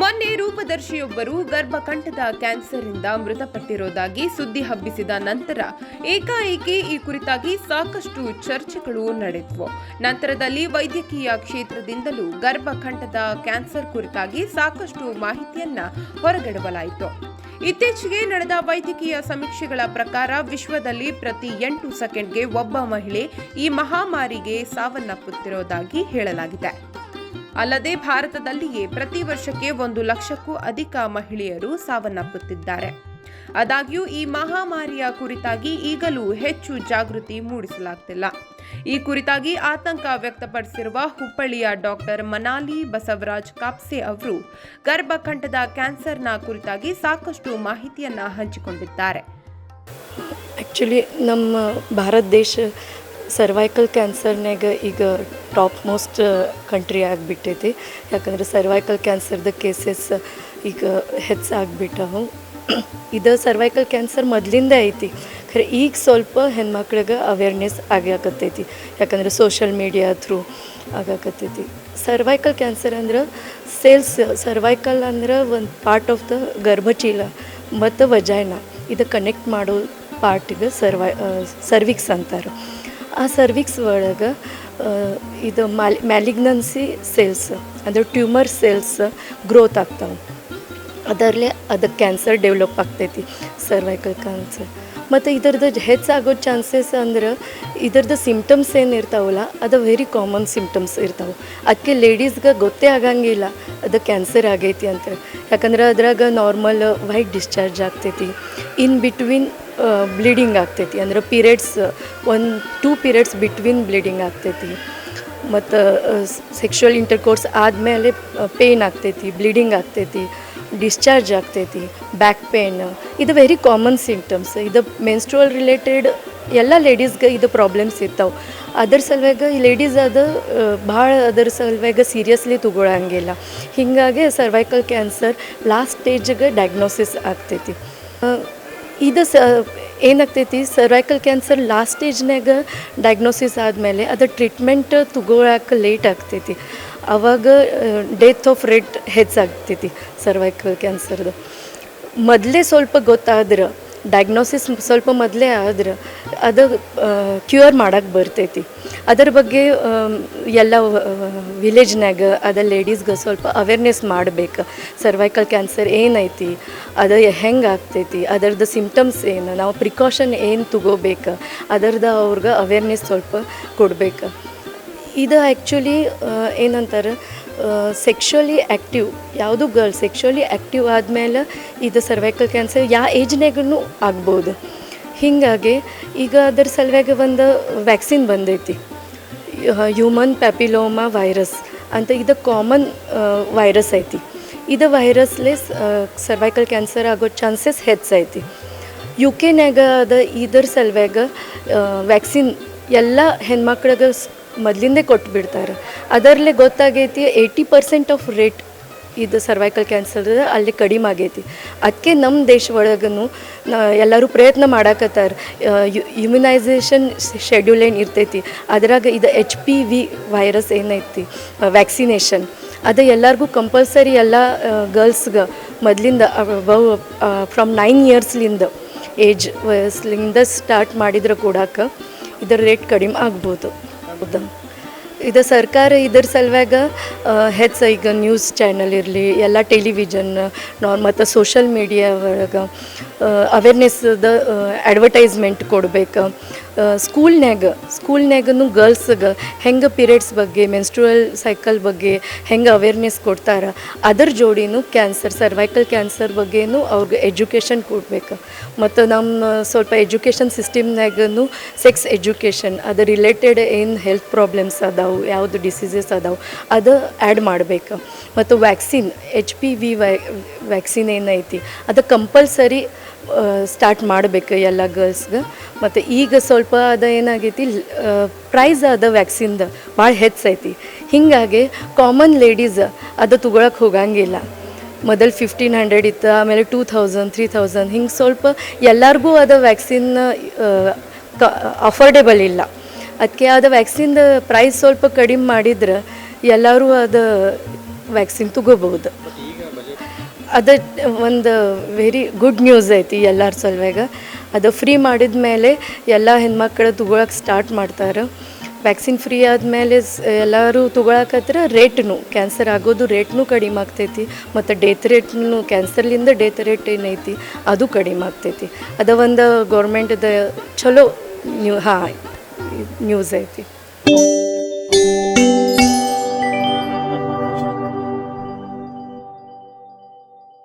ಮೊನ್ನೆ ರೂಪದರ್ಶಿಯೊಬ್ಬರು ಗರ್ಭಕಂಠದ ಕ್ಯಾನ್ಸರ್ನಿಂದ ಮೃತಪಟ್ಟಿರೋದಾಗಿ ಸುದ್ದಿ ಹಬ್ಬಿಸಿದ ನಂತರ ಏಕಾಏಕಿ ಈ ಕುರಿತಾಗಿ ಸಾಕಷ್ಟು ಚರ್ಚೆಗಳು ನಡೆದವು. ನಂತರದಲ್ಲಿ ವೈದ್ಯಕೀಯ ಕ್ಷೇತ್ರದಿಂದಲೂ ಗರ್ಭಕಂಠದ ಕ್ಯಾನ್ಸರ್ ಕುರಿತಾಗಿ ಸಾಕಷ್ಟು ಮಾಹಿತಿಯನ್ನ ಹೊರಗೆಡವಲಾಯಿತು. ಇತ್ತೀಚೆಗೆ ನಡೆದ ವೈದ್ಯಕೀಯ ಸಮೀಕ್ಷೆಗಳ ಪ್ರಕಾರ ವಿಶ್ವದಲ್ಲಿ ಪ್ರತಿ ಎಂಟು ಸೆಕೆಂಡ್ಗೆ ಒಬ್ಬ ಮಹಿಳೆ ಈ ಮಹಾಮಾರಿಗೆ ಸಾವನ್ನಪ್ಪುತ್ತಿರುವುದಾಗಿ ಹೇಳಲಾಗಿದೆ. ಅಲ್ಲದೆ ಭಾರತದಲ್ಲಿಯೇ ಪ್ರತಿ ವರ್ಷಕ್ಕೆ ಒಂದು ಲಕ್ಷಕ್ಕೂ ಅಧಿಕ ಮಹಿಳೆಯರು ಸಾವನ್ನಪ್ಪುತ್ತಿದ್ದಾರೆ. ಆದಾಗ್ಯೂ ಈ ಮಹಾಮಾರಿಯ ಕುರಿತಾಗಿ ಈಗಲೂ ಹೆಚ್ಚು ಜಾಗೃತಿ ಮೂಡಿಸಲಾಗ್ತಿಲ್ಲ. ಈ ಕುರಿತಾಗಿ ಆತಂಕ ವ್ಯಕ್ತಪಡಿಸಿರುವ ಹುಬ್ಬಳ್ಳಿಯ ಡಾಕ್ಟರ್ ಮನಾಲಿ ಬಸವರಾಜ್ ಕಾಪ್ಸೆ ಅವರು ಗರ್ಭಕಂಠದ ಕ್ಯಾನ್ಸರ್ನ ಕುರಿತಾಗಿ ಸಾಕಷ್ಟು ಮಾಹಿತಿಯನ್ನು ಹಂಚಿಕೊಂಡಿದ್ದಾರೆ. ಆ್ಯಕ್ಚುಲಿ ನಮ್ಮ ಭಾರತ ದೇಶ ಸರ್ವೈಕಲ್ ಕ್ಯಾನ್ಸರ್ನಾಗ ಈಗ ಟಾಪ್ ಮೋಸ್ಟ್ ಕಂಟ್ರಿ ಆಗಿಬಿಟ್ಟೈತಿ. ಯಾಕಂದ್ರೆ ಸರ್ವೈಕಲ್ ಕ್ಯಾನ್ಸರ್ದ ಕೇಸಸ್ ಈಗ ಹೆಚ್ಚಾಗ್ಬಿಟ್ಟವು ಇದು ಸರ್ವೈಕಲ್ ಕ್ಯಾನ್ಸರ್ ಮೊದಲಿಂದ ಐತಿ. ಖರೆ ಈಗ ಸ್ವಲ್ಪ ಹೆಣ್ಮಕ್ಳಿಗೆ ಅವೇರ್ನೆಸ್ ಆಗ್ಯಾಕತ್ತೈತಿ. ಯಾಕಂದ್ರೆ ಸೋಷಲ್ ಮೀಡಿಯಾ ಥ್ರೂ ಆಗಾಕತ್ತೈತಿ. ಸರ್ವೈಕಲ್ ಕ್ಯಾನ್ಸರ್ ಅಂದ್ರೆ ಸೇಲ್ಸ್ ಸರ್ವೈಕಲ್ ಅಂದ್ರೆ ಒಂದು ಪಾರ್ಟ್ ಆಫ್ ದ ಗರ್ಭಚೀಲ ಮತ್ತು ವಜಾಯ್ನ ಇದು ಕನೆಕ್ಟ್ ಮಾಡೋ ಪಾರ್ಟಿಗೆ ಸರ್ವೈ ಸರ್ವಿಕ್ಸ್ ಅಂತಾರೆ. ಆ ಸರ್ವಿಕ್ಸ್ ಒಳಗೆ ಇದು ಮ್ಯಾಲಿ, ಮ್ಯಾಲಿಗ್ನನ್ಸಿ ಸೇಲ್ಸ್ ಅಂದರೆ ಟ್ಯೂಮರ್ ಸೇಲ್ಸ್ ಗ್ರೋತ್ ಆಗ್ತಾವೆ. ಅದರಲ್ಲೇ ಅದಕ್ಕೆ ಕ್ಯಾನ್ಸರ್ ಡೆವಲಪ್ ಆಗ್ತೈತಿ ಸರ್ವೈಕಲ್ ಕ್ಯಾನ್ಸರ್ ಮತ್ತು ಇದರದ್ದು ಹೆಚ್ಚಾಗೋ ಚಾನ್ಸಸ್ ಅಂದ್ರೆ ಇದರದ್ದು ಸಿಮ್ಟಮ್ಸ್ ಏನು ಇರ್ತಾವಲ್ಲ, ಅದು ವೆರಿ ಕಾಮನ್ ಸಿಮ್ಟಮ್ಸ್ ಇರ್ತಾವೆ. ಅದಕ್ಕೆ ಲೇಡೀಸ್ಗೆ ಗೊತ್ತೇ ಆಗಂಗಿಲ್ಲ, ಅದು ಕ್ಯಾನ್ಸರ್ ಆಗೈತಿ ಅಂತ. ಯಾಕಂದ್ರೆ ಅದ್ರಾಗ ನಾರ್ಮಲ್ ವೈಟ್ ಡಿಸ್ಚಾರ್ಜ್ ಆಗ್ತೈತಿ. ಇನ್ ಬಿಟ್ವೀನ್ ಬ್ಲೀಡಿಂಗ್ ಆಗ್ತೈತಿ. ಅಂದ್ರೆ ಪೀರಿಯಡ್ಸ್ ಒಂದು ಟೂ ಪೀರಿಯಡ್ಸ್ ಬಿಟ್ವೀನ್ ಬ್ಲೀಡಿಂಗ್ ಆಗ್ತೈತಿ. ಮತ್ತು ಸೆಕ್ಷುವಲ್ ಇಂಟರ್ಕೋರ್ಸ್ ಆದಮೇಲೆ ಪೇಯ್ನ್ ಆಗ್ತೈತಿ ಬ್ಲೀಡಿಂಗ್ ಆಗ್ತೈತಿ ಡಿಸ್ಚಾರ್ಜ್ ಆಗ್ತೈತಿ ಬ್ಯಾಕ್ ಪೇನ್ ಇದು ವೆರಿ ಕಾಮನ್ ಸಿಂಪ್ಟಮ್ಸ್ ಇದು ಮೆನ್ಸ್ಟ್ರುವಲ್ ರಿಲೇಟೆಡ್ ಎಲ್ಲ ಲೇಡೀಸ್ಗೆ ಇದು ಪ್ರಾಬ್ಲಮ್ಸ್ ಇರ್ತಾವೆ. ಅದರ ಸಲುವಾಗ ಈ ಲೇಡೀಸ್ ಅದು ಭಾಳ ಅದರ ಸಲುವಾಗ ಸೀರಿಯಸ್ಲಿ ತಗೊಳಂಗಿಲ್ಲ. ಹೀಗಾಗಿ ಸರ್ವೈಕಲ್ ಕ್ಯಾನ್ಸರ್ ಲಾಸ್ಟ್ ಸ್ಟೇಜ್ಗೆ ಡಯಾಗ್ನೋಸಿಸ್ ಆಗ್ತೈತಿ. ಇದು ಸ, ಏನಾಗ್ತೈತಿ? ಸರ್ವೈಕಲ್ ಕ್ಯಾನ್ಸರ್ ಲಾಸ್ಟ್ ಸ್ಟೇಜ್ನಾಗ ಡಯಾಗ್ನೋಸಿಸ್ ಆದಮೇಲೆ ಅದು ಟ್ರೀಟ್ಮೆಂಟ್ ತಗೊಳಕ್ಕೆ ಲೇಟ್ ಆಗ್ತೈತಿ. ಅವಾಗ ಡೆತ್ ಆಫ್ ರೇಟ್ ಹೆಚ್ಚಾಗ್ತೈತಿ ಸರ್ವೈಕಲ್ ಕ್ಯಾನ್ಸರ್ದು ಮೊದಲೇ ಸ್ವಲ್ಪ ಗೊತ್ತಾದ್ರೆ ಡಯಾಗ್ನೋಸಿಸ್ ಸ್ವಲ್ಪ ಮೊದಲೇ ಆದ್ರೆ ಅದು ಕ್ಯೂರ್ ಮಾಡೋಕ್ಕೆ ಬರ್ತೈತಿ. ಅದರ ಬಗ್ಗೆ ಎಲ್ಲ ವಿಲೇಜ್ನಾಗ ಅದ ಲೇಡೀಸ್ಗೆ ಸ್ವಲ್ಪ ಅವೇರ್ನೆಸ್ ಮಾಡಬೇಕು. ಸರ್ವೈಕಲ್ ಕ್ಯಾನ್ಸರ್ ಏನೈತಿ, ಅದು ಹೆಂಗೆ ಆಗ್ತೈತಿ ಅದರದ್ದು ಸಿಂಪ್ಟಮ್ಸ್ ಏನು, ನಾವು ಪ್ರಿಕಾಷನ್ ಏನು ತಗೋಬೇಕು ಅದರದ್ದು ಅವ್ರಿಗೆ ಅವೇರ್ನೆಸ್ ಸ್ವಲ್ಪ ಕೊಡ್ಬೇಕು. ಇದು ಆ್ಯಕ್ಚುಲಿ ಏನಂತಾರೆ ಸೆಕ್ಷುವಲಿ ಆ್ಯಕ್ಟಿವ್ ಯಾವುದು ಗರ್ಲ್ ಸೆಕ್ಷುವಲಿ ಆ್ಯಕ್ಟಿವ್ ಆದಮೇಲೆ ಇದು ಸರ್ವೈಕಲ್ ಕ್ಯಾನ್ಸರ್ ಯಾವ ಏಜ್ನಾಗೂ ಆಗ್ಬೋದು. ಹೀಗಾಗಿ ಈಗ ಅದರ ಸಲುವಾಗಿ ಒಂದು ವ್ಯಾಕ್ಸಿನ್ ಬಂದೈತಿ. ಹ್ಯೂಮನ್ ಪ್ಯಾಪಿಲೋಮಾ ವೈರಸ್ ಅಂತ ಇದು ಕಾಮನ್ ವೈರಸ್ ಐತಿ. ಇದು ವೈರಸ್ಲೆ ಸರ್ವೈಕಲ್ ಕ್ಯಾನ್ಸರ್ ಆಗೋ ಚಾನ್ಸಸ್ ಹೆಚ್ಚೈತಿ ಯು ಕೆನ್ಯಾಗ ಅದ ಇದ್ರ ಸಲುವಾಗ ವ್ಯಾಕ್ಸಿನ್ ಎಲ್ಲ ಹೆಣ್ಮಕ್ಳಿಗೆ ಮೊದಲಿಂದೇ ಕೊಟ್ಟು ಬಿಡ್ತಾರೆ ಅದರಲ್ಲೇ ಗೊತ್ತಾಗೈತಿ ಏಯ್ಟಿ ಪರ್ಸೆಂಟ್ ಆಫ್ ರೇಟ್ ಇದು ಸರ್ವೈಕಲ್ ಕ್ಯಾನ್ಸರ್ ಅಲ್ಲಿ ಕಡಿಮೆ ಆಗೈತಿ. ಅದಕ್ಕೆ ನಮ್ಮ ದೇಶ ಒಳಗೂ ಎಲ್ಲರೂ ಪ್ರಯತ್ನ ಮಾಡಾಕತ್ತಾರ. ಇಮ್ಯುನೈಸೇಷನ್ ಶೆಡ್ಯೂಲ್ ಏನು ಇರ್ತೈತಿ, ಅದ್ರಾಗ ಇದು ಎಚ್ ಪಿ ವಿ ವೈರಸ್ ಏನೈತಿ ವ್ಯಾಕ್ಸಿನೇಷನ್ ಅದು ಎಲ್ಲರಿಗೂ ಕಂಪಲ್ಸರಿ ಎಲ್ಲ ಗರ್ಲ್ಸ್ಗೆ ಮೊದಲಿಂದ ಫ್ರಮ್ ನೈನ್ ಇಯರ್ಸ್ಲಿಂದ ಏಜ್ ವಯಸ್ಲಿಂದ ಸ್ಟಾರ್ಟ್ ಮಾಡಿದ್ರೆ ಕೊಡಕ್ಕೆ ಇದರ ರೇಟ್ ಕಡಿಮೆ ಆಗ್ಬೋದು. ಇದು ಸರ್ಕಾರ ಇದ್ರ ಸಲುವಾಗ ಹೆಚ್ಚು ಈಗ ನ್ಯೂಸ್ ಚಾನಲ್ ಇರಲಿ, ಎಲ್ಲ ಟೆಲಿವಿಷನ್ ನಾರ್ ಮತ್ತು ಸೋಷಲ್ ಮೀಡಿಯಾ ಒಳಗೆ ಅವೇರ್ನೆಸ್ದ ಅಡ್ವರ್ಟೈಸ್ಮೆಂಟ್ ಕೊಡ್ಬೇಕು. ಸ್ಕೂಲ್ನ್ಯಾಗ, ಸ್ಕೂಲ್ನ್ಯಾಗನು ಗರ್ಲ್ಸ್ಗೆ ಹೆಂಗೆ ಪೀರಿಯಡ್ಸ್ ಬಗ್ಗೆ ಮೆನ್ಸ್ಟ್ರುವಲ್ ಸೈಕಲ್ ಬಗ್ಗೆ ಹೆಂಗೆ ಅವೇರ್ನೆಸ್ ಕೊಡ್ತಾರೆ, ಅದರ ಜೋಡಿನೂ ಕ್ಯಾನ್ಸರ್ ಸರ್ವೈಕಲ್ ಕ್ಯಾನ್ಸರ್ ಬಗ್ಗೆನೂ ಅವ್ರಿಗೆ ಎಜುಕೇಷನ್ ಕೊಡ್ಬೇಕು. ಮತ್ತು ನಮ್ಮ ಸ್ವಲ್ಪ ಎಜುಕೇಷನ್ ಸಿಸ್ಟಮ್ನಾಗೂ ಸೆಕ್ಸ್ ಎಜುಕೇಷನ್ ಅದು ರಿಲೇಟೆಡ್ ಏನು ಹೆಲ್ತ್ ಪ್ರಾಬ್ಲಮ್ಸ್ ಅದಾವೆ, ಯಾವುದು ಡಿಸೀಸಸ್ ಅದಾವೆ, ಅದು ಆ್ಯಡ್ ಮಾಡಬೇಕು. ಮತ್ತು ವ್ಯಾಕ್ಸಿನ್ ಎಚ್ ಪಿ ವಿ ವ್ಯಾ ವ್ಯಾಕ್ಸಿನ್ ಏನೈತಿ, ಅದು ಕಂಪಲ್ಸರಿ ಸ್ಟಾರ್ಟ್ ಮಾಡಬೇಕು ಎಲ್ಲ ಗರ್ಲ್ಸ್ಗೆ ಮತ್ತು ಈಗ ಸ್ವಲ್ಪ ಅದು ಏನಾಗೈತಿ ಪ್ರೈಸ್ ಅದ ವ್ಯಾಕ್ಸಿನ್ದು ಭಾಳ ಹೆಚ್ಚೈತಿ. ಹೀಗಾಗಿ ಕಾಮನ್ ಲೇಡೀಸ್ ಅದು ತಗೊಳಕ್ಕೆ ಹೋಗಂಗಿಲ್ಲ. ಮೊದಲು ಫಿಫ್ಟೀನ್ ಹಂಡ್ರೆಡ್ ಇತ್ತು, ಆಮೇಲೆ ಟೂ ಥೌಸಂಡ್ ತ್ರೀ ಥೌಸಂಡ್ ಹಿಂಗೆ ಸ್ವಲ್ಪ ಎಲ್ಲರಿಗೂ ಅದು ವ್ಯಾಕ್ಸಿನ್ ಕ ಅಫೋರ್ಡೆಬಲ್ ಇಲ್ಲ. ಅದಕ್ಕೆ ಅದು ವ್ಯಾಕ್ಸಿನ್ದ ಪ್ರೈಸ್ ಸ್ವಲ್ಪ ಕಡಿಮೆ ಮಾಡಿದ್ರೆ ಎಲ್ಲರೂ ಅದು ವ್ಯಾಕ್ಸಿನ್ ತಗೋಬಹುದು. ಅದ ಒಂದು ವೆರಿ ಗುಡ್ ನ್ಯೂಸ್ ಐತಿ ಎಲ್ಲರ ಸಲುವಾಗ. ಅದು ಫ್ರೀ ಮಾಡಿದ ಮೇಲೆ ಎಲ್ಲ ಹೆಣ್ಮಕ್ಳು ತಗೊಳಕ್ಕೆ ಸ್ಟಾರ್ಟ್ ಮಾಡ್ತಾರೆ. ವ್ಯಾಕ್ಸಿನ್ ಫ್ರೀ ಆದಮೇಲೆ ಎಲ್ಲರೂ ತಗೊಳಕತ್ರ ರೇಟ್ನು ಕ್ಯಾನ್ಸರ್ ಆಗೋದು ರೇಟ್ನು ಕಡಿಮೆ ಆಗ್ತೈತಿ. ಮತ್ತು ಡೆತ್ ರೇಟ್ನು ಕ್ಯಾನ್ಸರ್ಲಿಂದ ಡೆತ್ ರೇಟ್ ಏನೈತಿ ಅದು ಕಡಿಮೆ ಆಗ್ತೈತಿ. ಅದು ಒಂದು ಗೌರ್ಮೆಂಟ್ದ ಚಲೋ ನ್ಯೂ ಹಾಂ ನ್ಯೂಸ್ ಐತಿ.